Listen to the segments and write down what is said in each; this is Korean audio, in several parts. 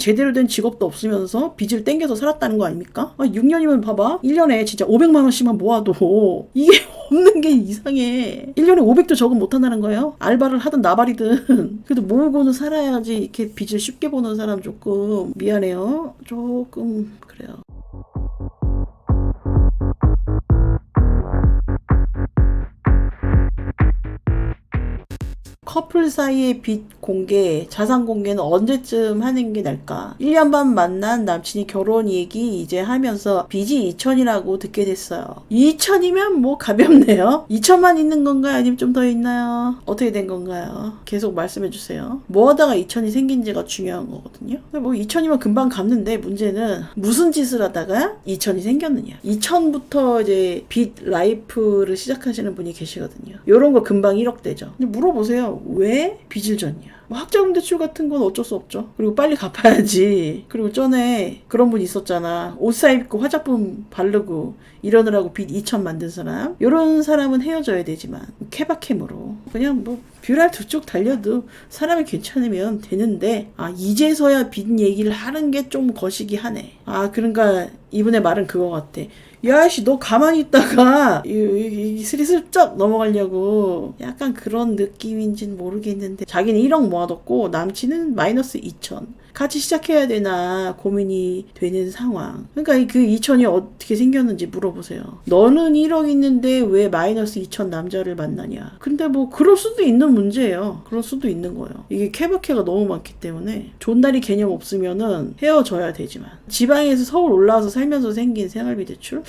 제대로 된 직업도 없으면서 빚을 땡겨서 살았다는 거 아닙니까? 아, 6년이면 봐봐. 1년에 진짜 500만 원씩만 모아도 이게 없는 게 이상해. 1년에 500도 적응 못 한다는 거예요? 알바를 하든 나발이든. 그래도 모으고는 살아야지 이렇게 빚을 쉽게 보는 사람 조금 미안해요. 조금 커플 사이의 빚 공개, 자산 공개는 언제쯤 하는 게 나을까? 1년 반 만난 남친이 결혼 얘기 이제 하면서 빚이 2천이라고 듣게 됐어요. 2천이면 뭐 가볍네요. 2천만 있는 건가요? 아니면 좀 더 있나요? 어떻게 된 건가요? 계속 말씀해 주세요. 뭐 하다가 2천이 생긴지가 중요한 거거든요. 뭐 2천이면 금방 갚는데 문제는 무슨 짓을 하다가 2천이 생겼느냐. 2천부터 이제 빚 라이프를 시작하시는 분이 계시거든요. 요런 거 금방 1억 되죠. 물어보세요. 왜 빚을 졌냐? 뭐 학자금 대출 같은 건 어쩔 수 없죠. 그리고 빨리 갚아야지. 그리고 전에 그런 분 있었잖아. 옷 사입고 화장품 바르고 이러느라고 빚 2천 만든 사람. 요런 사람은 헤어져야 되지만 케바캠으로 그냥 뭐 뷰랄 두 쪽 달려도 사람이 괜찮으면 되는데 아 이제서야 빚 얘기를 하는 게 좀 거시기 하네. 아 그러니까 이분의 말은 그거 같아. 야씨 너 가만히 있다가 이, 이, 이 스리슬쩍 넘어가려고. 약간 그런 느낌인지는 모르겠는데. 자기는 1억 모아뒀고 남친은 마이너스 2천. 같이 시작해야 되나 고민이 되는 상황. 그러니까 그 2천이 어떻게 생겼는지 물어보세요. 너는 1억 있는데 왜 마이너스 2천 남자를 만나냐? 근데 뭐 그럴 수도 있는 문제예요. 그럴 수도 있는 거예요. 이게 케바케가 너무 많기 때문에 존날이 개념 없으면은 헤어져야 되지만. 지방에서 서울 올라와서 살면서 생긴 생활비 대출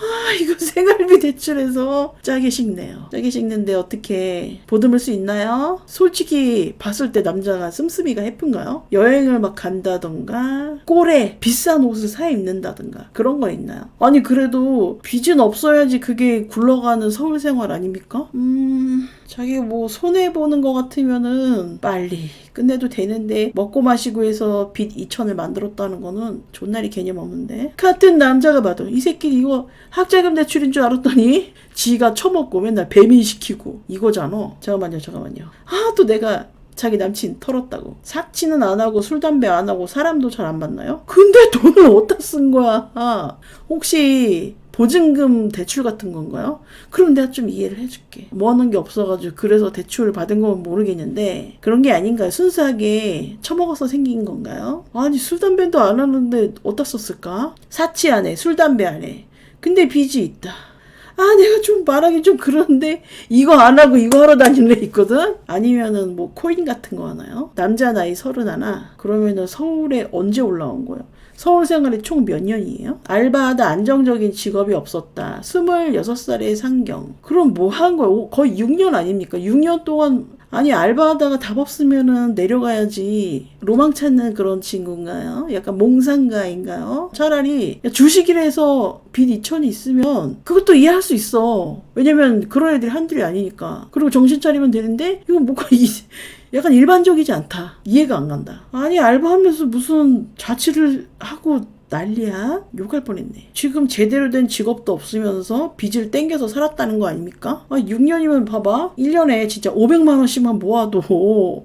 아 이거 생활비 대출에서 짜게 식네요 짜게 식는데 어떻게 보듬을 수 있나요? 솔직히 봤을 때 남자가 씀씀이가 해픈가요? 여행을 막 간다던가 꼴에 비싼 옷을 사 입는다던가 그런 거 있나요? 아니 그래도 빚은 없어야지 그게 굴러가는 서울 생활 아닙니까? 음 자기 뭐 손해 보는 것 같으면은 빨리 끝내도 되는데 먹고 마시고 해서 빚 2천을 만들었다는 거는 존날이 개념 없는데 같은 남자가 봐도 이 새끼 이거 학자금 대출인 줄 알았더니 지가 처먹고 맨날 배민시키고 이거잖아 잠깐만요 잠깐만요 아 또 내가 자기 남친 털었다고 삭치는 안 하고 술 담배 안 하고 사람도 잘 안 만나요? 근데 돈을 어디다 쓴 거야 아, 혹시 보증금 대출 같은 건가요? 그럼 내가 좀 이해를 해줄게. 모아놓은 게 없어가지고 그래서 대출을 받은 건 모르겠는데 그런 게 아닌가요? 순수하게 처먹어서 생긴 건가요? 아니 술 담배도 안 하는데 어디다 썼을까? 사치 안 해, 술 담배 안 해. 근데 빚이 있다. 아, 내가 좀 말하기 좀 그런데 이거 안 하고 이거 하러 다니는 애 있거든? 아니면은 뭐 코인 같은 거 하나요? 남자 나이 서른 하나? 그러면은 서울에 언제 올라온 거예요? 서울 생활이 총 몇 년이에요? 알바하다 안정적인 직업이 없었다. 26살의 상경. 그럼 뭐 한 거예요? 오, 거의 6년 아닙니까? 6년 동안 아니 알바하다가 답 없으면은 내려가야지. 로망 찾는 그런 친구인가요? 약간 몽상가인가요? 차라리 주식이라서 빚 2천이 있으면 그것도 이해할 수 있어. 왜냐면 그런 애들이 한둘이 아니니까. 그리고 정신 차리면 되는데 이건 뭐가 이 약간 일반적이지 않다. 이해가 안 간다. 아니 알바하면서 무슨 자취를 하고 난리야? 욕할 뻔했네. 지금 제대로 된 직업도 없으면서 빚을 땡겨서 살았다는 거 아닙니까? 아, 6년이면 봐봐. 1년에 진짜 500만 원씩만 모아도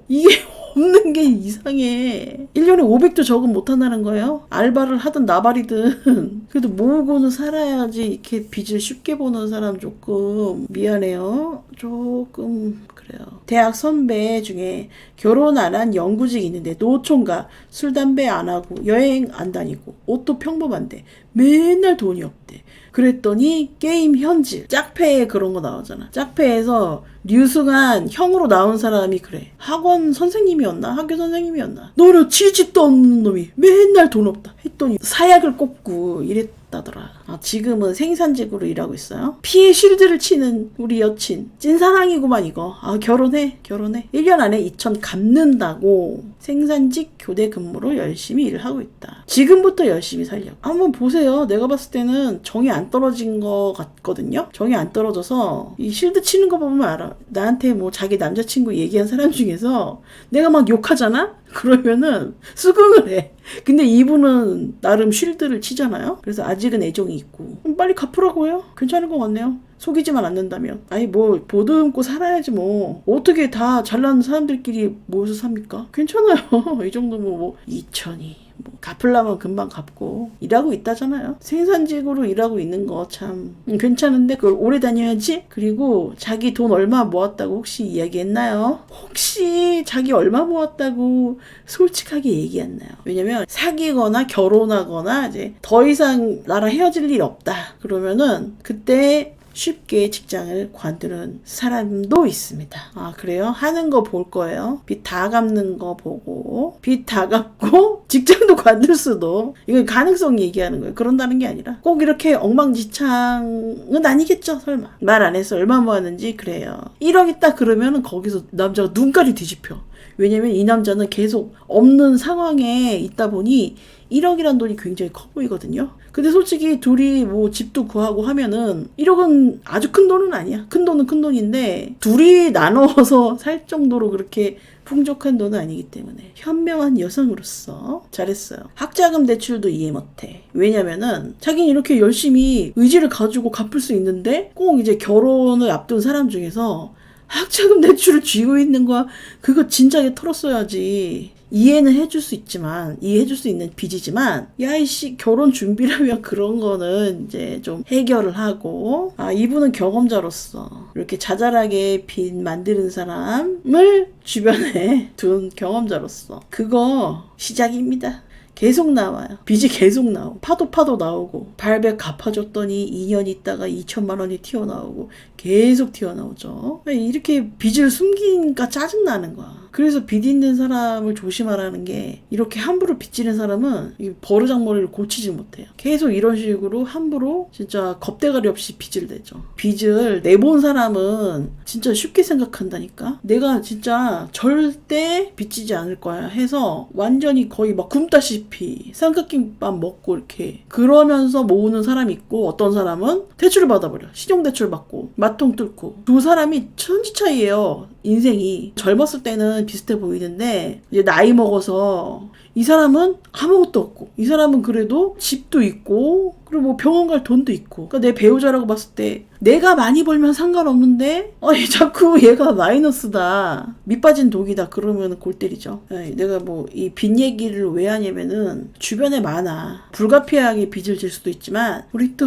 이게 없는 게 이상해. 1년에 500도 적응 못 한다는 거예요? 알바를 하든 나발이든. 그래도 모으고는 살아야지 이렇게 빚을 쉽게 보는 사람 조금 미안해요. 조금 그래요. 대학 선배 중에 결혼 안 한 영구직 있는데 노총각 술 담배 안 하고 여행 안 다니고 옷도 평범한데 맨날 돈이 없대. 그랬더니 게임 현질 짝패에 그런 거 나오잖아. 짝패에서 류승한 형으로 나온 사람이 그래. 학원 선생님이었나? 학교 선생님이었나? 너는 취직도 없는 놈이 맨날 돈 없다. 했더니 사약을 꼽고 이랬 다더라. 아, 지금은 생산직으로 일하고 있어요. 피해 쉴드를 치는 우리 여친. 찐사랑이구만 이거. 아 결혼해. 결혼해. 1년 안에 2천 갚는다고 생산직 교대 근무로 열심히 일을 하고 있다. 지금부터 열심히 살려고. 한번 보세요. 내가 봤을 때는 정이 안 떨어진 것 같거든요. 정이 안 떨어져서 이 실드 치는 거 보면 알아. 나한테 뭐 자기 남자친구 얘기한 사람 중에서 내가 막 욕하잖아? 그러면은 수긍을 해. 근데 이분은 나름 쉴드를 치잖아요? 그래서 아직은 애정이 있고. 빨리 갚으라고 해요. 괜찮은 것 같네요. 속이지만 않는다면. 아니 뭐 보듬고 살아야지 뭐. 어떻게 다 잘난 사람들끼리 모여서 삽니까? 괜찮아요. 이 정도면 뭐 2천이 뭐 갚으려면 금방 갚고. 일하고 있다잖아요. 생산직으로 일하고 있는 거 참 괜찮은데 그걸 오래 다녀야지? 그리고 자기 돈 얼마 모았다고 혹시 이야기했나요? 혹시 자기 얼마 모았다고 솔직하게 얘기했나요? 왜냐면 사귀거나 결혼하거나 이제 더 이상 나랑 헤어질 일 없다. 그러면은 그때 쉽게 직장을 관두는 사람도 있습니다. 아, 그래요? 하는 거 볼 거예요. 빚 다 갚는 거 보고, 빚 다 갚고, 직장도 관둘 수도, 이건 가능성 얘기하는 거예요. 그런다는 게 아니라, 꼭 이렇게 엉망지창은 아니겠죠, 설마. 말 안 해서 얼마 모았는지, 그래요. 1억 있다 그러면은 거기서 남자가 눈깔이 뒤집혀. 왜냐면 이 남자는 계속 없는 상황에 있다 보니 1억이란 돈이 굉장히 커 보이거든요. 근데 솔직히 둘이 뭐 집도 구하고 하면은 1억은 아주 큰 돈은 아니야. 큰 돈은 큰 돈인데 둘이 나눠서 살 정도로 그렇게 풍족한 돈은 아니기 때문에 현명한 여성으로서 잘했어요. 학자금 대출도 이해 못해. 왜냐면은 자기는 이렇게 열심히 의지를 가지고 갚을 수 있는데 꼭 이제 결혼을 앞둔 사람 중에서 학자금 대출을 쥐고 있는 거야. 그거 진작에 털었어야지. 이해는 해줄 수 있지만 이해해줄 수 있는 빚이지만 야 이씨 결혼 준비라면 그런 거는 이제 좀 해결을 하고 아 이분은 경험자로서 이렇게 자잘하게 빚 만드는 사람을 주변에 둔 경험자로서 그거 시작입니다. 계속 나와요. 빚이 계속 나오고 파도 파도 나오고 발백 갚아줬더니 2년 있다가 2천만 원이 튀어나오고 계속 튀어나오죠. 이렇게 빚을 숨기니까 짜증나는 거야. 그래서 빚 있는 사람을 조심하라는 게 이렇게 함부로 빚지는 사람은 이 버르장머리를 고치지 못해요. 계속 이런 식으로 함부로 진짜 겁대가리 없이 빚을 내죠. 빚을 내본 사람은 진짜 쉽게 생각한다니까. 내가 진짜 절대 빚지지 않을 거야 해서 완전히 거의 막 굶다시피 삼각김밥 먹고 이렇게 그러면서 모으는 사람이 있고 어떤 사람은 대출을 받아버려. 신용대출 받고 맛통 뚫고 두 사람이 천지 차이예요. 인생이 젊었을 때는 비슷해 보이는데 이제 나이 먹어서 이 사람은 아무것도 없고 이 사람은 그래도 집도 있고 그리고 뭐 병원 갈 돈도 있고. 그러니까 내 배우자라고 봤을 때 내가 많이 벌면 상관없는데 아니 자꾸 얘가 마이너스다 밑빠진 독이다 그러면 골 때리죠. 아니, 내가 뭐 이 빚 얘기를 왜 하냐면은 주변에 많아. 불가피하게 빚을 질 수도 있지만 우리 또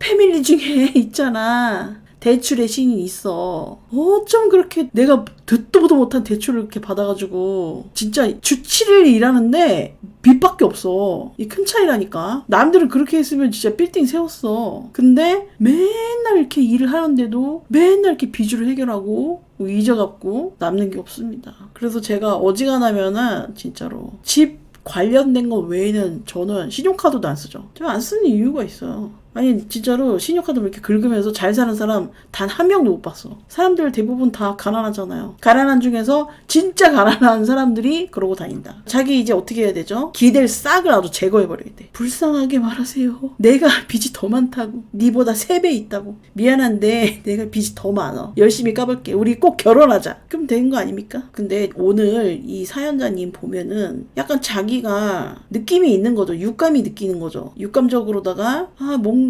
패밀리 중에 있잖아 대출의 신이 있어. 어쩜 그렇게 내가 듣도 보도 못한 대출을 이렇게 받아가지고 진짜 주 7일 일하는데 빚밖에 없어. 이 큰 차이라니까. 남들은 그렇게 했으면 진짜 빌딩 세웠어. 근데 맨날 이렇게 일을 하는데도 맨날 이렇게 빚으로 해결하고 잊어갖고 남는 게 없습니다. 그래서 제가 어지간하면은 진짜로 집 관련된 거 외에는 저는 신용카드도 안 쓰죠. 제가 안 쓰는 이유가 있어요. 아니 진짜로 신용카드 이렇게 긁으면서 잘 사는 사람 단 한 명도 못 봤어. 사람들 대부분 다 가난하잖아요. 가난한 중에서 진짜 가난한 사람들이 그러고 다닌다. 자기 이제 어떻게 해야 되죠? 기댈 싹을 아주 제거해버려야 돼. 불쌍하게 말하세요. 내가 빚이 더 많다고. 니보다 세 배 있다고. 미안한데 내가 빚이 더 많아. 열심히 까볼게. 우리 꼭 결혼하자. 그럼 되는 거 아닙니까? 근데 오늘 이 사연자님 보면은 약간 자기가 느낌이 있는 거죠. 육감이 느끼는 거죠. 육감적으로다가 아 뭔가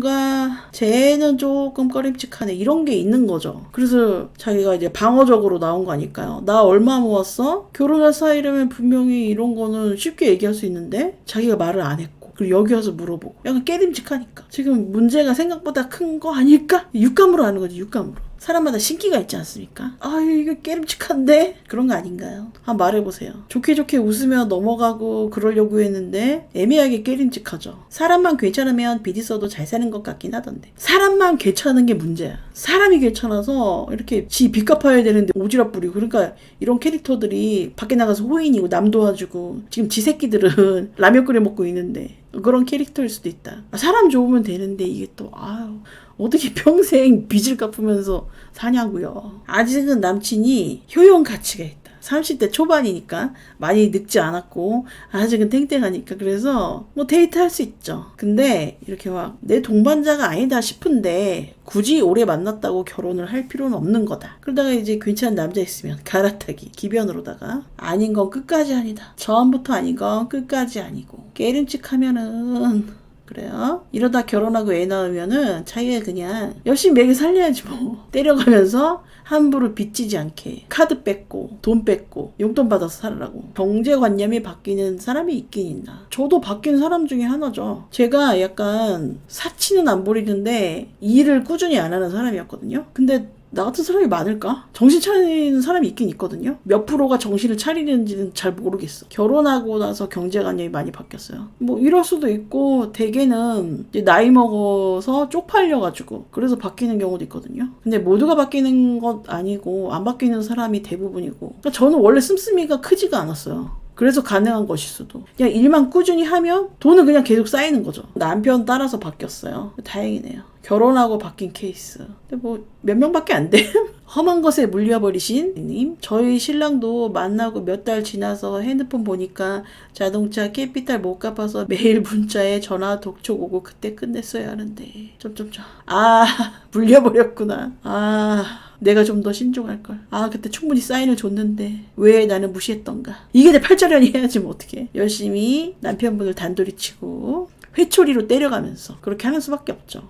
쟤는 조금 꺼림칙하네 이런 게 있는 거죠. 그래서 자기가 이제 방어적으로 나온 거 아닐까요? 나 얼마 모았어? 결혼할 사이라면 분명히 이런 거는 쉽게 얘기할 수 있는데 자기가 말을 안 했고 그리고 여기 와서 물어보고 약간 깨림직하니까 지금 문제가 생각보다 큰 거 아닐까? 육감으로 하는 거지 육감으로 사람마다 신기가 있지 않습니까? 아 이거 깨름직한데 그런 거 아닌가요? 한번 말해보세요. 좋게 좋게 웃으며 넘어가고 그러려고 했는데 애매하게 깨름직하죠. 사람만 괜찮으면 비디 써도 잘 사는 것 같긴 하던데 사람만 괜찮은 게 문제야. 사람이 괜찮아서 이렇게 지 빚 갚아야 되는데 오지랖 부리고 그러니까 이런 캐릭터들이 밖에 나가서 호인이고 남 도와주고 지금 지 새끼들은 라면 끓여 먹고 있는데 그런 캐릭터일 수도 있다. 사람 좋으면 되는데 이게 또 아유 어떻게 평생 빚을 갚으면서 사냐고요. 아직은 남친이 효용 가치가 있다. 30대 초반이니까 많이 늙지 않았고 아직은 탱탱하니까 그래서 뭐 데이트할 수 있죠. 근데 이렇게 막 내 동반자가 아니다 싶은데 굳이 오래 만났다고 결혼을 할 필요는 없는 거다. 그러다가 이제 괜찮은 남자 있으면 갈아타기 기변으로다가 아닌 건 끝까지 아니다. 처음부터 아닌 건 끝까지 아니고 깨름칙하면은 그래요. 이러다 결혼하고 애 낳으면은 자기가 그냥 열심히 매일 살려야지 뭐. 때려가면서 함부로 빚지지 않게 카드 뺏고 돈 뺏고 용돈 받아서 살으라고 경제관념이 바뀌는 사람이 있긴 있나 저도 바뀐 사람 중에 하나죠 제가 약간 사치는 안 부리는데 일을 꾸준히 안 하는 사람이었거든요 근데 나 같은 사람이 많을까? 정신 차리는 사람이 있긴 있거든요. 몇 프로가 정신을 차리는지는 잘 모르겠어. 결혼하고 나서 경제관념이 많이 바뀌었어요. 뭐 이럴 수도 있고 대개는 나이 먹어서 쪽팔려가지고 그래서 바뀌는 경우도 있거든요. 근데 모두가 바뀌는 것 아니고 안 바뀌는 사람이 대부분이고 그러니까 저는 원래 씀씀이가 크지가 않았어요. 그래서 가능한 것일 수도. 그냥 일만 꾸준히 하면 돈은 그냥 계속 쌓이는 거죠. 남편 따라서 바뀌었어요. 다행이네요. 결혼하고 바뀐 케이스. 근데 뭐 몇 명밖에 안 돼. 험한 것에 물려버리신 님. 저희 신랑도 만나고 몇 달 지나서 핸드폰 보니까 자동차 캐피탈 못 갚아서 매일 문자에 전화 독촉 오고 그때 끝냈어야 하는데. 점점점. 아 물려버렸구나. 아. 내가 좀 더 신중할 걸. 아, 그때 충분히 사인을 줬는데 왜 나는 무시했던가. 이게 내 팔자련이 해야지 뭐 어떻게. 열심히 남편분을 단돌이 치고 회초리로 때려가면서 그렇게 하는 수밖에 없죠.